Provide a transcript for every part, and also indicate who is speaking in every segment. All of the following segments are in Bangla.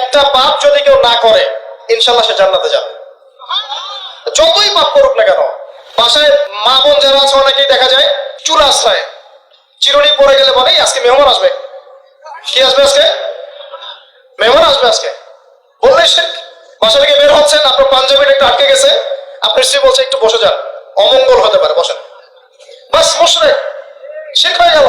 Speaker 1: একটা পাপ যদি কেউ না করে, ইনশাল্লাহ সে জান্নাতে যাবে। যতই পাপ করুক না কেন, বাসায় মা বোন যারা আছে, অনেকেই দেখা যায়, চুল আশ্রয়। চিরুনি পড়ে গেলে বলে আজকে মেহমান আসবে। কি আসবে আজকে? মেহমান আসবে আজকে। বললেই সে বাসা থেকে বের হচ্ছেন, আপনার পাঞ্জাবির একটু আটকে গেছে। আপনার স্ত্রী বলছে একটু বসে যান। অমঙ্গল হতে পারে, বসেন। বাস মুশরে শিখ হয়ে গেল।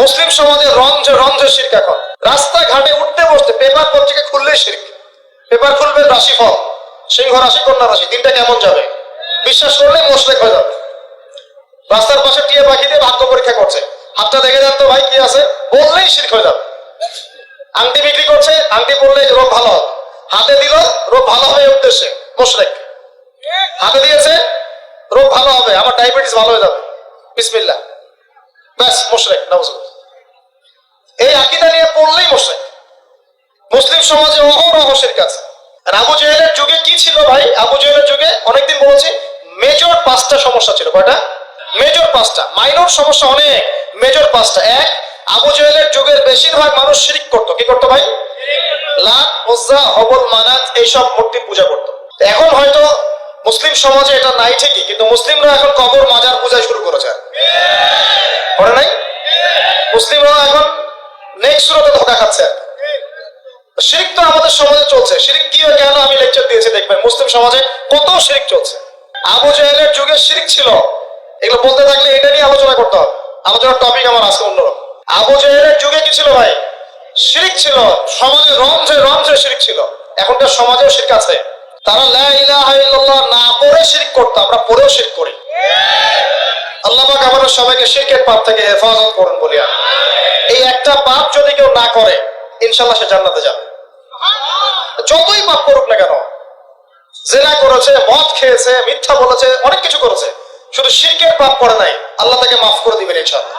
Speaker 1: মুসলিম সমাজে রঞ্জ রঞ্জ শির্ক এখন। রাস্তাঘাটে উঠতে শির্ক। পেপার খুলবে রাশিফল সিংহ রাশি, কন্যা রাশি, দিনটা কেমন যাবে? বিশ্বাস করলে মোশরেক হয়ে যাবে। রাস্তার পাশে টিয়া পাখি দিয়ে ভাগ্য পরীক্ষা করছে। হাতটা দেখে যান তো ভাই কি আছে? বললেই শির্ক হয়ে যাবে। আংটি বিক্রি করছে, আংটি পরলে রোগ ভালো হবে। হাতে দিল, রোগ ভালো হবে উদ্দেশ্যে, মোশরেক। হাতে দিয়েছে, রোগ ভালো হবে, আমার ডায়াবেটিস ভালো হয়ে যাবে। বিসমিল্লা ব্যাস, মোশরেক নজরুল এই আকিদা নিয়ে পড়লেই মোশরেক। সমাজে অহরহ শিরক আর আবু জেহেলের যুগে কি ছিল ভাই? আবু জেহেলের যুগে অনেকদিন বলেছি মেজর পাঁচটা সমস্যা ছিল। কয়টা? মেজর পাঁচটা। মাইনর সমস্যা অনেক। মেজর পাঁচটা। এক, আবু জেহেলের যুগের বেশিরভাগ মানুষ শিরিক করতো। কি করতো ভাই? হবল, মানাত, এইসব মূর্তি পূজা করতো। এখন হয়তো মুসলিম সমাজে এটা নাই ঠিকই, কিন্তু মুসলিমরা এখন কবর, মাজার পূজা শুরু করেছে। করে নাই? মুসলিমরা এখন নেক্সট সুরতে ধোকা খাচ্ছে। শিরিক তো আমাদের সমাজে চলছে। শিরিক কি কেন আমি লেকচার দিয়েছি দেখবেন। মুসলিম সমাজে কত শিরিক চলছে। আবু জাহেলের যুগে শিরিক ছিল। এগুলো বলতে থাকলে এটা নিয়ে আলোচনা করতে হবে। আলোচনার টপিক আমার আজকে অন্যরকম। আবু জাহেলের যুগে কি ছিল ভাই? শিরিক ছিল। সমাজে রঞ্জে রঞ্জে শিরিক ছিল। এখনকার সমাজেও শিরিক আছে। তারা লা ইলাহা ইল্লাল্লাহ না পড়ে শিরিক করতো, আমরা পড়েও শিরিক করি। আল্লাহ পাক আমাদের সবাইকে শিরকের পাপ থেকে হেফাজত করুন বলি। এই একটা পাপ যদি কেউ না করে, ইনশাল্লাহ সে জান্নাতে যাবে। যতই পাপ করুক না কেন, জেনা করেছে, মদ খেয়েছে, মিথ্যা বলেছে, অনেক কিছু করেছে, শুধু শিরকের পাপ করে নাই, আল্লাহ তাকে মাফ করে দিবেন ইনশাল্লাহ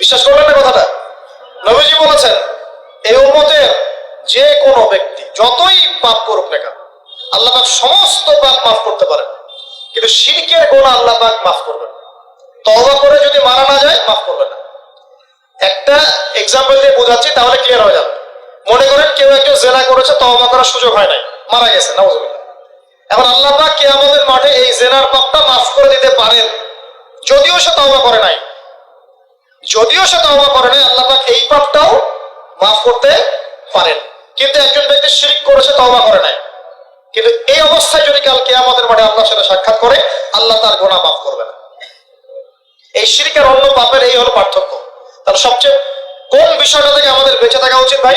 Speaker 1: বিশ্বাস করলেন না কথাটা? নবীজি বলেছেন এই উম্মতের যে কোনো ব্যক্তি যতই পাপ করুক না কেন, আল্লাহ পাক সমস্ত পাপ মাফ করতে পারেন। কিন্তু শিরকের গোনা আল্লাহ পাক মাফ করবেন তওবা করে যদি মারা না যায়, মাফ করবেন না। একটা এক্সাম্পল দিয়ে বোঝাচ্ছি, তাহলে ক্লিয়ার হয়ে যাবে। মনে করেন কেউ একজন জেনা করেছে, তওবা করার সুযোগ হয় নাই, মারা গেছে, নাউজুবিল্লাহ। এখন আল্লাহ পাক কিয়ামতের মাঠে এই জেনার পাপটা মাফ করে দিতে পারেন, যদিও সে তওবা করে নাই। যদিও সে তওবা করে নাই, আল্লাহ এই পাপটাও মাফ করতে পারেন। কিন্তু একজন ব্যক্তি শিরিক করেছে তওবা করে নাই। কিন্তু এই অবস্থায় যদি কাল আমাদের মাঠে আল্লাহর সাথে সাক্ষাৎ করে, আল্লাহ তার গোনা মাফ করবে না। এই শিরিকের অন্য পাপের এই হলো পার্থক্য। তাহলে সবচেয়ে কোন বিষয়টা থেকে আমাদের বেঁচে থাকা উচিত ভাই?